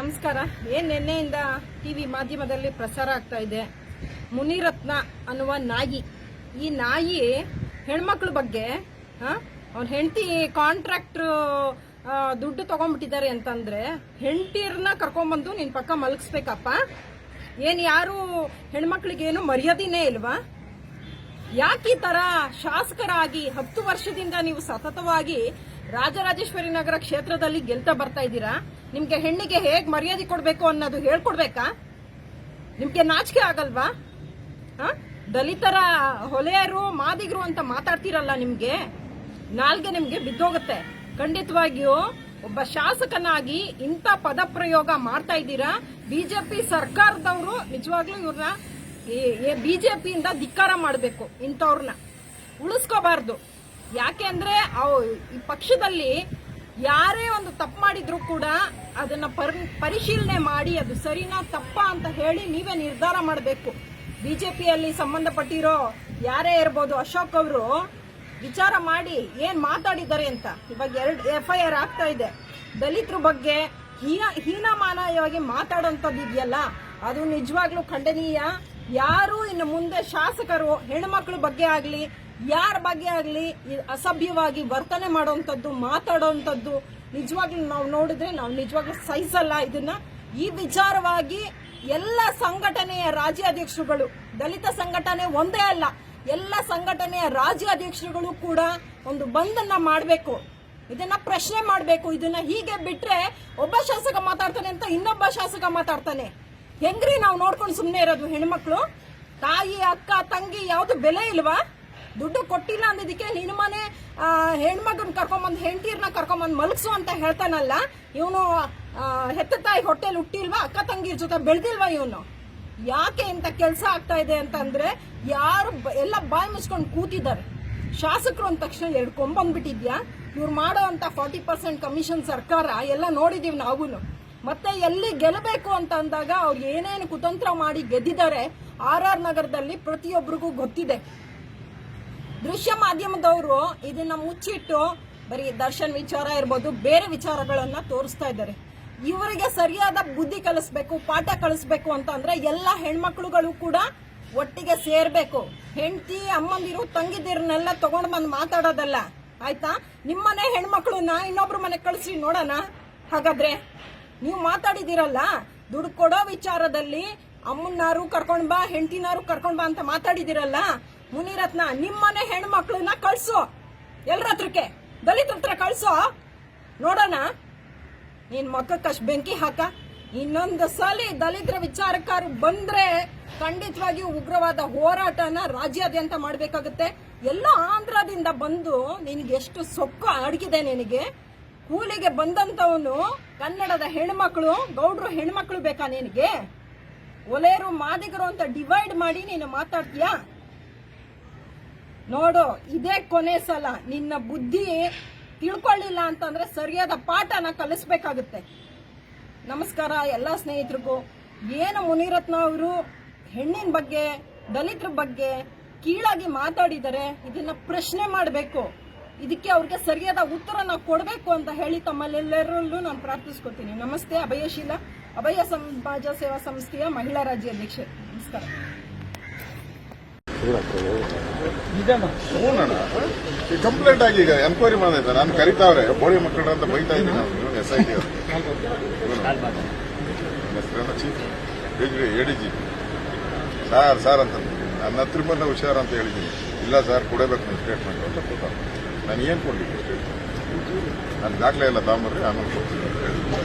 ನಮಸ್ಕಾರ. ಏನ್ ನಿನ್ನೆಯಿಂದ ಟಿವಿ ಮಾಧ್ಯಮದಲ್ಲಿ ಪ್ರಸಾರ ಆಗ್ತಾ ಇದೆ? ಮುನಿರತ್ನ ಅನ್ನುವ ನಾಯಿ. ಈ ನಾಯಿ ಹೆಣ್ಮಕ್ಳ ಬಗ್ಗೆ ಅವ್ರ ಹೆಂಡತಿ ಕಾಂಟ್ರಾಕ್ಟ್ರ್ ದುಡ್ಡು ತಗೊಂಡ್ಬಿಟ್ಟಿದ್ದಾರೆ ಅಂತಂದ್ರೆ ಹೆಂಡತಿರ್ನ ಕರ್ಕೊಂಬಂದು ನಿನ್ ಪಕ್ಕ ಮಲಗಿಸ್ಬೇಕಪ್ಪ. ಏನ್ ಯಾರು ಹೆಣ್ಮಕ್ಳಿಗೇನು ಮರ್ಯಾದಿನೇ ಇಲ್ವಾ? ಯಾಕೆ ಈ ತರ ಶಾಸಕರಾಗಿ ಹತ್ತು ವರ್ಷದಿಂದ ನೀವು ಸತತವಾಗಿ ರಾಜರಾಜೇಶ್ವರಿ ನಗರ ಕ್ಷೇತ್ರದಲ್ಲಿ ಗೆಲ್ತಾ ಬರ್ತಾ ಇದ್ದೀರಾ? ನಿಮ್ಗೆ ಹೆಣ್ಣಿಗೆ ಹೇಗ್ ಮರ್ಯಾದೆ ಕೊಡ್ಬೇಕು ಅನ್ನೋದು ಹೇಳ್ಕೊಡ್ಬೇಕಾ? ನಿಮ್ಗೆ ನಾಚಿಕೆ ಆಗಲ್ವಾ? ದಲಿತರ ಹೊಲೆಯರು, ಮಾದಿಗರು ಅಂತ ಮಾತಾಡ್ತಿರಲ್ಲ ನಿಮ್ಗೆ? ನಾಲ್ಗೆ ನಿಮ್ಗೆ ಬಿದ್ದೋಗುತ್ತೆ. ಖಂಡಿತವಾಗಿಯೂ ಒಬ್ಬ ಶಾಸಕನಾಗಿ ಇಂಥ ಪದ ಪ್ರಯೋಗ ಮಾಡ್ತಾ ಇದ್ದೀರಾ? ಬಿಜೆಪಿ ಸರ್ಕಾರದವರು ನಿಜವಾಗ್ಲೂ ಇವ್ರನ್ನ ಬಿಜೆಪಿಯಿಂದ ಧಿಕ್ಕಾರ ಮಾಡಬೇಕು ಇಂಥವ್ರನ್ನ ಉಳಿಸ್ಕೋಬಾರ್ದು. ಯಾಕೆ ಅಂದ್ರೆ ಈ ಪಕ್ಷದಲ್ಲಿ ಯಾರೇ ಒಂದು ತಪ್ಪು ಮಾಡಿದ್ರು ಕೂಡ ಅದನ್ನ ಪರ್- ಪರಿಶೀಲನೆ ಮಾಡಿ ಅದು ಸರಿನಾ ತಪ್ಪಾ ಅಂತ ಹೇಳಿ ನೀವೇ ನಿರ್ಧಾರ ಮಾಡಬೇಕು. ಬಿಜೆಪಿಯಲ್ಲಿ ಸಂಬಂಧಪಟ್ಟಿರೋ ಯಾರೇ ಇರ್ಬೋದು ಅಶೋಕ್ ಅವರು ವಿಚಾರ ಮಾಡಿ ಏನ್ ಮಾತಾಡಿದ್ದಾರೆ ಅಂತ. ಇವಾಗ ಎರಡು ಎಫ್ ಐ ಆರ್ ಆಗ್ತಾ ಇದೆ. ದಲಿತರ ಬಗ್ಗೆ ಹೀನ, ಹೀನಮಾನವಾಗಿ ಮಾತಾಡೋಂಥದ್ದು ಇದೆಯಲ್ಲ, ಅದು ನಿಜವಾಗ್ಲೂ ಖಂಡನೀಯ. ಯಾರು ಇನ್ನು ಮುಂದೆ ಶಾಸಕರು ಹೆಣ್ಮಕ್ಳ ಬಗ್ಗೆ ಆಗ್ಲಿ ಯಾರ ಬಗ್ಗೆ ಆಗಲಿ ಅಸಭ್ಯವಾಗಿ ವರ್ತನೆ ಮಾಡೋವಂಥದ್ದು, ಮಾತಾಡೋವಂಥದ್ದು ನಿಜವಾಗ್ಲೂ ನಾವು ನೋಡಿದ್ರೆ ನಾವು ನಿಜವಾಗ್ಲೂ ಸಹಿಸಲ್ಲ ಇದನ್ನ. ಈ ವಿಚಾರವಾಗಿ ಎಲ್ಲ ಸಂಘಟನೆಯ ರಾಜ್ಯಾಧ್ಯಕ್ಷರುಗಳು, ದಲಿತ ಸಂಘಟನೆ ಒಂದೇ ಅಲ್ಲ, ಎಲ್ಲ ಸಂಘಟನೆಯ ರಾಜ್ಯಾಧ್ಯಕ್ಷರುಗಳು ಕೂಡ ಒಂದು ಬಂದನ್ನ ಮಾಡಬೇಕು. ಇದನ್ನ ಪ್ರಶ್ನೆ ಮಾಡಬೇಕು, ಇದನ್ನ ಹೀಗೆ ಬಿಟ್ರೆ ಒಬ್ಬ ಶಾಸಕ ಮಾತಾಡ್ತಾನೆ ಅಂತ ಇನ್ನೊಬ್ಬ ಶಾಸಕ ಮಾತಾಡ್ತಾನೆ. ಹೆಂಗ್ರಿ ನಾವು ನೋಡ್ಕೊಂಡು ಸುಮ್ಮನೆ ಇರೋದು ಹೆಣ್ಮಕ್ಳು? ತಾಯಿ, ಅಕ್ಕ, ತಂಗಿ ಯಾವುದು ಬೆಲೆ ಇಲ್ವಾ? ದುಡ್ಡು ಕೊಟ್ಟಿಲ್ಲ ಅಂದಿದ್ದಕ್ಕೆ ನಿನ್ನ ಮನೆ ಹೆಣ್ಮಗನ್ ಕರ್ಕೊಂಬಂದ್ ಹೆಂಡತಿರ್ನ ಕರ್ಕೊಂಬಂದ್ ಮಲಗಿಸು ಅಂತ ಹೇಳ್ತಾನಲ್ಲ, ಇವನು ಹೆತ್ತ ತಾಯಿ ಹೊಟ್ಟೆಲ್ ಹುಟ್ಟಿಲ್ವಾ? ಅಕ್ಕ ತಂಗಿರ್ ಜೊತೆ ಬೆಳೆದಿಲ್ವಾ ಇವನು? ಯಾಕೆ ಇಂಥ ಕೆಲಸ ಆಗ್ತಾ ಇದೆ ಅಂತಂದ್ರೆ ಯಾರು ಎಲ್ಲ ಬಾಯಿ ಮುಚ್ಕೊಂಡು ಕೂತಿದ್ದಾರೆ. ಶಾಸಕರು ಅಂದ ತಕ್ಷಣ ಎರಡು ಕೊಂಬಂದ್ಬಿಟ್ಟಿದ್ಯಾ? ಇವ್ರು ಮಾಡೋ ಅಂತ ಫಾರ್ಟಿ ಪರ್ಸೆಂಟ್ ಕಮಿಷನ್ ಸರ್ಕಾರ, ಎಲ್ಲ ನೋಡಿದೀವಿ ನಾವು ಮತ್ತೆ ಎಲ್ಲಿ ಗೆಲ್ಲಬೇಕು ಅಂತ ಅಂದಾಗ ಅವ್ರು ಏನೇನು ಕುತಂತ್ರ ಮಾಡಿ ಗೆದ್ದಿದ್ದಾರೆ, ಆರ್ ಆರ್ ನಗರದಲ್ಲಿ ಪ್ರತಿಯೊಬ್ಬರಿಗೂ ಗೊತ್ತಿದೆ. ದೃಶ್ಯ ಮಾಧ್ಯಮದವರು ಇದನ್ನ ಮುಚ್ಚಿಟ್ಟು ಬರೀ ದರ್ಶನ್ ವಿಚಾರ ಇರ್ಬೋದು, ಬೇರೆ ವಿಚಾರಗಳನ್ನ ತೋರಿಸ್ತಾ ಇದ್ದಾರೆ. ಇವರಿಗೆ ಸರಿಯಾದ ಬುದ್ಧಿ ಕಲಿಸ್ಬೇಕು, ಪಾಠ ಕಲಿಸ್ಬೇಕು ಅಂತ ಅಂದ್ರೆ ಎಲ್ಲ ಹೆಣ್ಮಕ್ಳುಗಳು ಕೂಡ ಒಟ್ಟಿಗೆ ಸೇರ್ಬೇಕು. ಹೆಂಡತಿ, ಅಮ್ಮಂದಿರು ತಂಗಿದಿರನ್ನೆಲ್ಲ ತಗೊಂಡ್ ಬಂದು ಮಾತಾಡೋದಲ್ಲ. ಆಯ್ತಾ? ನಿಮ್ಮನೆ ಹೆಣ್ಮಕ್ಳನ್ನ ಇನ್ನೊಬ್ರ ಮನೆ ಕಳಿಸಿ ನೋಡೋಣ. ಹಾಗಾದ್ರೆ ನೀವು ಮಾತಾಡಿದಿರಲ್ಲ ದುಡ್ಡು ಕೊಡೋ ವಿಚಾರದಲ್ಲಿ ಅಮ್ಮನ್ನಾರು ಕರ್ಕೊಂಡ್ ಬಾ, ಹೆಂಡತಿನಾರು ಕರ್ಕೊಂಡ್ ಬಾ ಅಂತ ಮಾತಾಡಿದಿರಲ್ಲ ಮುನಿರತ್ನ, ನಿಮ್ಮನೆ ಹೆಣ್ಮಕ್ಳನ್ನ ಕಳ್ಸು. ಎಲ್ರ ಹತ್ರಕ್ಕೆ? ದಲಿತ ಹತ್ರ ಕಳ್ಸೋ. ನೋಡೋಣ. ನೀನ್ ಮಕ್ಕಕ್ಕಷ್ಟು ಬೆಂಕಿ ಹಾಕ. ಇನ್ನೊಂದು ಸಲ ದಲಿತರ ವಿಚಾರಕಾರ ಬಂದ್ರೆ ಖಂಡಿತವಾಗಿ ಉಗ್ರವಾದ ಹೋರಾಟನ ರಾಜ್ಯಾದ್ಯಂತ ಮಾಡಬೇಕಾಗುತ್ತೆ. ಎಲ್ಲ ಆಂಧ್ರದಿಂದ ಬಂದು ನಿನ್ಗೆ ಎಷ್ಟು ಸೊಕ್ಕು ಅಡಗಿದೆ ನಿನಗೆ? ಕೂಲಿಗೆ ಬಂದಂತವನು ಕನ್ನಡದ ಹೆಣ್ಮಕ್ಳು, ಗೌಡ್ರು ಹೆಣ್ಮಕ್ಳು ಬೇಕಾ ನಿನಗೆ? ಒಲೆಯರು ಮಾದಿಗರು ಅಂತ ಡಿವೈಡ್ ಮಾಡಿ ನೀನು ಮಾತಾಡ್ತೀಯಾ? ನೋಡು, ಇದೇ ಕೊನೆ ಸಲ. ನಿನ್ನ ಬುದ್ಧಿ ತಿಳ್ಕೊಳ್ಳಿಲ್ಲ ಅಂತಂದ್ರೆ ಸರಿಯಾದ ಪಾಠನ ಕಲಿಸ್ಬೇಕಾಗುತ್ತೆ. ನಮಸ್ಕಾರ ಎಲ್ಲ ಸ್ನೇಹಿತರಿಗೂ. ಏನು ಮುನಿರತ್ನ ಅವರು ಹೆಣ್ಣಿನ ಬಗ್ಗೆ, ದಲಿತರ ಬಗ್ಗೆ ಕೀಳಾಗಿ ಮಾತಾಡಿದರೆ ಇದನ್ನ ಪ್ರಶ್ನೆ ಮಾಡಬೇಕು. ಇದಕ್ಕೆ ಅವ್ರಿಗೆ ಸರಿಯಾದ ಉತ್ತರ ನಾವು ಕೊಡಬೇಕು ಅಂತ ಹೇಳಿ ತಮ್ಮಲ್ಲೆಲ್ಲರಲ್ಲೂ ನಾನು ಪ್ರಾರ್ಥಿಸ್ಕೊತೀನಿ. ನಮಸ್ತೆ, ಅಭಯಶೀಲ, ಅಭಯ ಸಮಾಜ ಸೇವಾ ಸಂಸ್ಥೆಯ ಮಹಿಳಾ ರಾಜ್ಯಾಧ್ಯಕ್ಷೆ. ನಮಸ್ಕಾರ. ಕಂಪ್ಲೇಂಟ್ ಆಗಿ ಈಗ ಎನ್ಕ್ವೈರಿ ಮಾಡಿದೆ ನಾನು ಕರಿತಾವ್ರೆ. ಬೋಳಿ ಮಕ್ಕಳ ಅಂತ ಬೈತಾ ಇದ್ದೀನಿ ಎಸ್ ಜಿ ಸಾರ್ ಸಾರ್ ಅಂತ ನನ್ನ ಹತ್ರ ಬಂದ ಹುಷಾರ್ ಅಂತ ಹೇಳಿದ್ದೀನಿ. ಇಲ್ಲ ಸರ್, ಕೊಡಬೇಕು ನನ್ನ ಸ್ಟೇಟ್ಮೆಂಟ್ ಅಂತ ಕೊಟ್ಟ ನಾನು ಏನು ಕೊಡಲಿಕ್ಕೆ ನಾನು ದಾಖಲೆ ಎಲ್ಲ ತಗೊಂಬರ್ರಿ, ಆಮೇಲೆ ಕೊಡ್ತೀನಿ ಅಂತ ಹೇಳಿದ್ದೀನಿ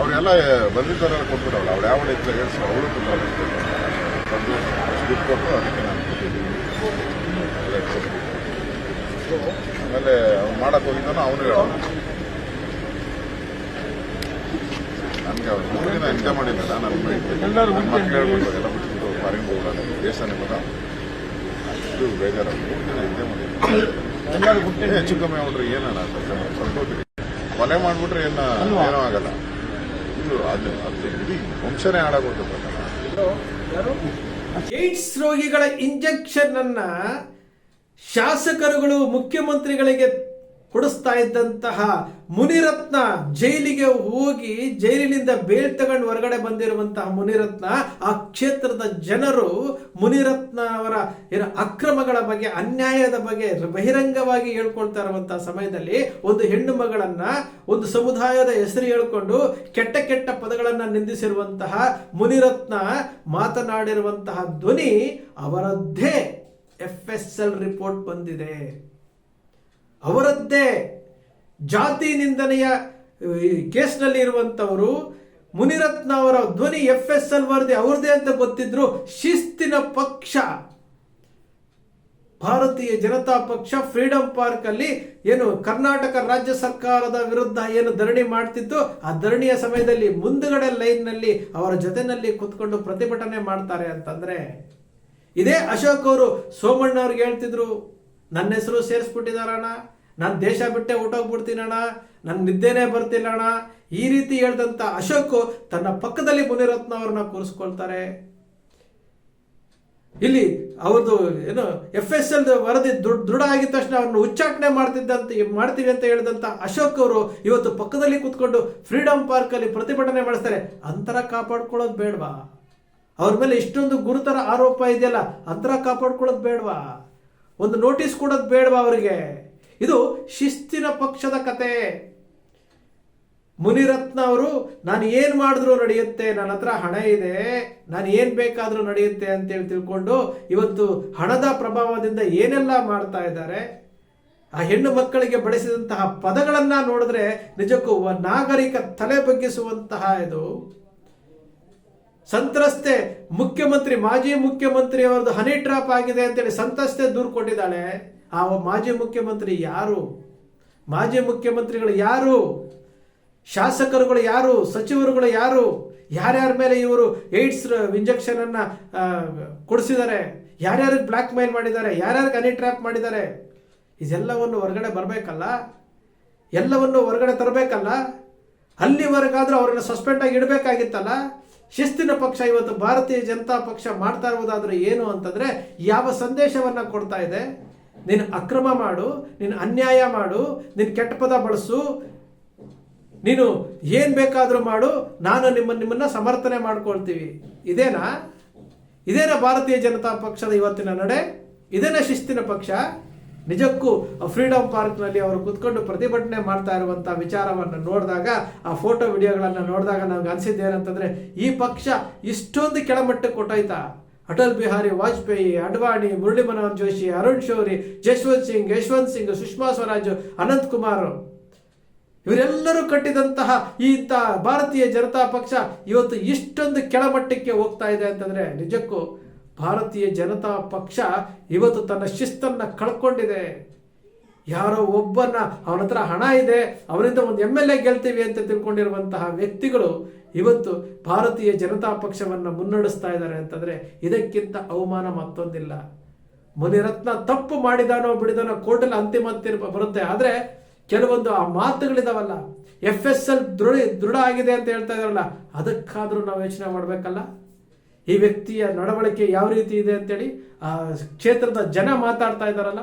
ಅವರೆಲ್ಲ ಬಂದಿದ್ದಾರೆಲ್ಲ ಕೊಟ್ಬಿಟ್ಟವಳು ಅವಳು ಯಾವ ಹೇಳ್ಸು ಅವಳು ಬಂದು ದುಡ್ಡು ಕೊಟ್ಟು ಅದಕ್ಕೆ ನಾನು ಕೊಟ್ಟಿದ್ದೀನಿ ಆಮೇಲೆ ಅವ್ನು ಮಾಡಕ್ ಹೋಗಿದ್ದಾನೋ ಅವನು ಹೇಳೋಣ ನನಗೆ ಅವ್ರು ಮೂರು ದಿನ ಎಂಜಾಯ್ ಮಾಡಿದ್ನಲ್ಲ ನನ್ನ ಮಕ್ಕಳು ಹೇಳ್ಬಿಟ್ಟು ಎಲ್ಲ ಬಿಟ್ಬಿಟ್ಟು ಫಾರಿನ್ ಹೋಗೋಣ ದೇಶನೇ ಬರ ಇದು ಬೇಜಾರ. ಮೂರು ದಿನ ಎಂಜಾಯ್ ಮಾಡಿದ್ದೆ ಹೆಚ್ಚು ಕಮ್ಮಿ ಅವ್ರಿ ಏನಣ್ಣ ಸಂತೋಷ ಕೊಲೆ ಮಾಡ್ಬಿಟ್ರೆ ಏನ ಏನೂ ಆಗಲ್ಲ. ಇದು ಅದು ಅದು ಇಡೀ ವಂಶನೇ ಹಾಳಾಗೋಗ್ತದೆ ಏಡ್ಸ್ ರೋಗಿಗಳ ಇಂಜೆಕ್ಷನ್ ಅನ್ನ ಶಾಸಕರುಗಳು ಮುಖ್ಯಮಂತ್ರಿಗಳಿಗೆ ಕೊಡಿಸ್ತಾ ಇದ್ದಂತಹ ಮುನಿರತ್ನ ಜೈಲಿಗೆ ಹೋಗಿ ಜೈಲಿನಿಂದ ಬೇಲ್ ತಗೊಂಡು ಹೊರಗಡೆ ಬಂದಿರುವಂತಹ ಮುನಿರತ್ನ, ಆ ಕ್ಷೇತ್ರದ ಜನರು ಮುನಿರತ್ನ ಅವರ ಏನು ಅಕ್ರಮಗಳ ಬಗ್ಗೆ, ಅನ್ಯಾಯದ ಬಗ್ಗೆ ಬಹಿರಂಗವಾಗಿ ಹೇಳ್ಕೊಳ್ತಾ ಇರುವಂತಹ ಸಮಯದಲ್ಲಿ ಒಂದು ಹೆಣ್ಣು ಮಗಳನ್ನ, ಒಂದು ಸಮುದಾಯದ ಹೆಸರು ಹೇಳ್ಕೊಂಡು ಕೆಟ್ಟ ಕೆಟ್ಟ ಪದಗಳನ್ನು ನಿಂದಿಸಿರುವಂತಹ ಮುನಿರತ್ನ ಮಾತನಾಡಿರುವಂತಹ ಧ್ವನಿ ಅವರದ್ದೇ ಎಫ್ ಎಸ್ ಎಲ್ ರಿಪೋರ್ಟ್ ಬಂದಿದೆ. ಅವರದ್ದೇ ಜಾತಿ ನಿಂದನೆಯ ಕೇಸ್ನಲ್ಲಿ ಇರುವಂತವರು ಮುನಿರತ್ನ ಅವರ ಧ್ವನಿ ಎಫ್ ಎಸ್ ಎಲ್ ವರದಿ ಅವ್ರದೇ ಅಂತ ಗೊತ್ತಿದ್ರು ಶಿಸ್ತಿನ ಪಕ್ಷ, ಭಾರತೀಯ ಜನತಾ ಪಕ್ಷ ಫ್ರೀಡಂ ಪಾರ್ಕ್ ಅಲ್ಲಿ ಏನು ಕರ್ನಾಟಕ ರಾಜ್ಯ ಸರ್ಕಾರದ ವಿರುದ್ಧ ಏನು ಧರಣಿ ಮಾಡ್ತಿತ್ತು, ಆ ಧರಣಿಯ ಸಮಯದಲ್ಲಿ ಮುಂದುಗಡೆ ಲೈನ್ನಲ್ಲಿ ಅವರ ಜೊತೆನಲ್ಲಿ ಕುತ್ಕೊಂಡು ಪ್ರತಿಭಟನೆ ಮಾಡ್ತಾರೆ ಅಂತಂದ್ರೆ, ಇದೇ ಅಶೋಕ್ ಅವರು ಸೋಮಣ್ಣ ಅವ್ರಿಗೆ ಹೇಳ್ತಿದ್ರು, ನನ್ನ ಹೆಸರು ಸೇರಿಸ್ಬಿಟ್ಟಿದಾರಣ್ಣ ನಾನು ದೇಶ ಬಿಟ್ಟೆ ಊಟೋಗ್ಬಿಡ್ತೀನಣ್ಣ ನನ್ನ ನಿದ್ದೆನೇ ಬರ್ತಿಲ್ಲಣ್ಣ ಈ ರೀತಿ ಹೇಳ್ದಂಥ ಅಶೋಕ್ ತನ್ನ ಪಕ್ಕದಲ್ಲಿ ಮುನಿರತ್ನ ಅವ್ರನ್ನ ಕೂರಿಸ್ಕೊಳ್ತಾರೆ. ಇಲ್ಲಿ ಅವ್ರದ್ದು ಏನು ಎಫ್ ಎಸ್ ಎಲ್ ವರದಿ ದೃಢ ಆಗಿದ ತಕ್ಷಣ ಅವ್ರನ್ನ ಉಚ್ಚಾಟನೆ ಮಾಡ್ತಿದ್ದಂತ ಮಾಡ್ತೀವಿ ಅಂತ ಹೇಳಿದಂತ ಅಶೋಕ್ ಅವರು ಇವತ್ತು ಪಕ್ಕದಲ್ಲಿ ಕೂತ್ಕೊಂಡು ಫ್ರೀಡಂ ಪಾರ್ಕ್ ಅಲ್ಲಿ ಪ್ರತಿಭಟನೆ ಮಾಡಿಸ್ತಾರೆ. ಅಂತರ ಕಾಪಾಡ್ಕೊಳ್ಳೋದು ಬೇಡವಾ? ಅವ್ರ ಮೇಲೆ ಇಷ್ಟೊಂದು ಗುರುತರ ಆರೋಪ ಇದೆಯಲ್ಲ, ಅಂತರ ಕಾಪಾಡ್ಕೊಳ್ಳೋದು ಬೇಡವಾ? ಒಂದು ನೋಟಿಸ್ ಕೊಡೋದು ಬೇಡವಾ ಅವರಿಗೆ? ಇದು ಶಿಸ್ತಿನ ಪಕ್ಷದ ಕತೆ. ಮುನಿರತ್ನ ಅವರು, ನಾನು ಏನು ಮಾಡಿದ್ರು ನಡೆಯುತ್ತೆ, ನನ್ನ ಹತ್ರ ಹಣ ಇದೆ, ನಾನು ಏನು ಬೇಕಾದರೂ ನಡೆಯುತ್ತೆ ಅಂತೇಳಿ ತಿಳ್ಕೊಂಡು ಇವತ್ತು ಹಣದ ಪ್ರಭಾವದಿಂದ ಏನೆಲ್ಲ ಮಾಡ್ತಾ ಇದ್ದಾರೆ, ಆ ಹೆಣ್ಣು ಮಕ್ಕಳಿಗೆ ಬಳಸಿದಂತಹ ಪದಗಳನ್ನು ನೋಡಿದ್ರೆ ನಿಜಕ್ಕೂ ನಾಗರಿಕ ತಲೆ ಬಗ್ಗಿಸುವಂತಹ ಇದು. ಸಂತ್ರಸ್ತೆ, ಮುಖ್ಯಮಂತ್ರಿ, ಮಾಜಿ ಮುಖ್ಯಮಂತ್ರಿ ಅವರದ್ದು ಹನಿ ಟ್ರಾಪ್ ಆಗಿದೆ ಅಂತೇಳಿ ಸಂತ್ರಸ್ತೆ ದೂರು ಕೊಟ್ಟಿದ್ದಾಳೆ ಆ ಮಾಜಿ ಮುಖ್ಯಮಂತ್ರಿ ಯಾರು? ಮಾಜಿ ಮುಖ್ಯಮಂತ್ರಿಗಳು ಯಾರು? ಶಾಸಕರುಗಳು ಯಾರು? ಸಚಿವರುಗಳು ಯಾರು? ಯಾರ್ಯಾರ ಮೇಲೆ ಇವರು ಏಡ್ಸ್ ಇಂಜೆಕ್ಷನ್ ಅನ್ನ ಆ, ಕೊಡಿಸಿದ್ದಾರೆ? ಯಾರ್ಯಾರಿಗೆ ಬ್ಲ್ಯಾಕ್ ಮೇಲ್ ಮಾಡಿದ್ದಾರೆ? ಯಾರ್ಯಾರಿಗೆ ಅನಿ ಟ್ರ್ಯಾಪ್ ಮಾಡಿದ್ದಾರೆ? ಇದೆಲ್ಲವನ್ನು ಹೊರಗಡೆ ಬರಬೇಕಲ್ಲ? ಎಲ್ಲವನ್ನು ಹೊರಗಡೆ ತರಬೇಕಲ್ಲ? ಅಲ್ಲಿವರೆಗಾದ್ರೂ ಅವರನ್ನು ಸಸ್ಪೆಂಡ್ ಆಗಿ ಇಡಬೇಕಾಗಿತ್ತಲ್ಲ? ಶಿಸ್ತಿನ ಪಕ್ಷ ಇವತ್ತು ಭಾರತೀಯ ಜನತಾ ಪಕ್ಷ ಮಾಡ್ತಾ ಇರುವುದಾದ್ರೆ ಏನು ಅಂತಂದ್ರೆ ಯಾವ ಸಂದೇಶವನ್ನ ಕೊಡ್ತಾ ಇದೆ? ನೀನು ಅಕ್ರಮ ಮಾಡು, ನೀನು ಅನ್ಯಾಯ ಮಾಡು, ನೀನು ಕೆಟ್ಟ ಪದ ಬಳಸು. ನೀನು ಏನು ಬೇಕಾದರೂ ಮಾಡು, ನಾನು ನಿಮ್ಮ ನಿಮ್ಮನ್ನ ಸಮರ್ಥನೆ ಮಾಡ್ಕೊಳ್ತೀವಿ. ಇದೇನಾ? ಇದೇನಾ ಭಾರತೀಯ ಜನತಾ ಪಕ್ಷದ ಇವತ್ತಿನ ನಡೆ? ಇದೇನಾ ಶಿಸ್ತಿನ ಪಕ್ಷ? ನಿಜಕ್ಕೂ ಫ್ರೀಡಂ ಪಾರ್ಕ್ನಲ್ಲಿ ಅವರು ಕುತ್ಕೊಂಡು ಪ್ರತಿಭಟನೆ ಮಾಡ್ತಾ ಇರುವಂಥ ವಿಚಾರವನ್ನು ನೋಡಿದಾಗ, ಆ ಫೋಟೋ ವಿಡಿಯೋಗಳನ್ನು ನೋಡಿದಾಗ ನಮ್ಗೆ ಅನಿಸಿದ್ದು ಏನಂತಂದ್ರೆ ಈ ಪಕ್ಷ ಇಷ್ಟೊಂದು ಕೆಳಮಟ್ಟಕ್ಕೆ ಕೊಟ್ಟೋಯ್ತಾ? ಅಟಲ್ ಬಿಹಾರಿ ವಾಜಪೇಯಿ, ಅಡ್ವಾಣಿ ಮುರಳಿ ಮನೋಹರ್ ಜೋಶಿ, ಅರುಣ್ ಶೌರಿ ಜಶ್ವಂತ್ ಸಿಂಗ್, ಯಶವಂತ್ ಸಿಂಗ್, ಸುಷ್ಮಾ ಸ್ವರಾಜ್, ಅನಂತ್ ಕುಮಾರ್ ಇವರೆಲ್ಲರೂ ಕಟ್ಟಿದಂತಹ ಈ ಭಾರತೀಯ ಜನತಾ ಪಕ್ಷ ಇವತ್ತು ಇಷ್ಟೊಂದು ಕೆಳಮಟ್ಟಕ್ಕೆ ಹೋಗ್ತಾ ಇದೆ ಅಂತಂದ್ರೆ ನಿಜಕ್ಕೂ ಭಾರತೀಯ ಜನತಾ ಪಕ್ಷ ಇವತ್ತು ತನ್ನ ಶಿಸ್ತನ್ನ ಕಳ್ಕೊಂಡಿದೆ. ಯಾರೋ ಒಬ್ಬನ ಅವನ ಹಣ ಇದೆ, ಅವರಿಂದ ಒಂದು ಎಂ ಎಲ್ ಎ ಗೆಲ್ತೀವಿ ಅಂತ ತಿಳ್ಕೊಂಡಿರುವಂತಹ ವ್ಯಕ್ತಿಗಳು ಇವತ್ತು ಭಾರತೀಯ ಜನತಾ ಪಕ್ಷವನ್ನ ಮುನ್ನಡೆಸ್ತಾ ಇದ್ದಾರೆ ಅಂತಂದ್ರೆ ಇದಕ್ಕಿಂತ ಅವಮಾನ ಮತ್ತೊಂದಿಲ್ಲ. ಮುನಿರತ್ನ ತಪ್ಪು ಮಾಡಿದಾನೋ ಬಿಡಿದಾನೋ ಕೋರ್ಟಲ್ಲಿ ಅಂತಿಮ ತೀರ್ಪು ಬರುತ್ತೆ. ಆದರೆ ಕೆಲವೊಂದು ಆ ಮಾತುಗಳಿದಾವಲ್ಲ ಎಫ್ ಎಸ್ ಎಲ್ ದೃಢ ದೃಢ ಆಗಿದೆ ಅಂತ ಹೇಳ್ತಾ ಇದಾರಲ್ಲ, ಅದಕ್ಕಾದ್ರೂ ನಾವು ಯೋಚನೆ ಮಾಡಬೇಕಲ್ಲ? ಈ ವ್ಯಕ್ತಿಯ ನಡವಳಿಕೆ ಯಾವ ರೀತಿ ಇದೆ ಅಂತೇಳಿ, ಆ ಕ್ಷೇತ್ರದ ಜನ ಮಾತಾಡ್ತಾ ಇದ್ದಾರಲ್ಲ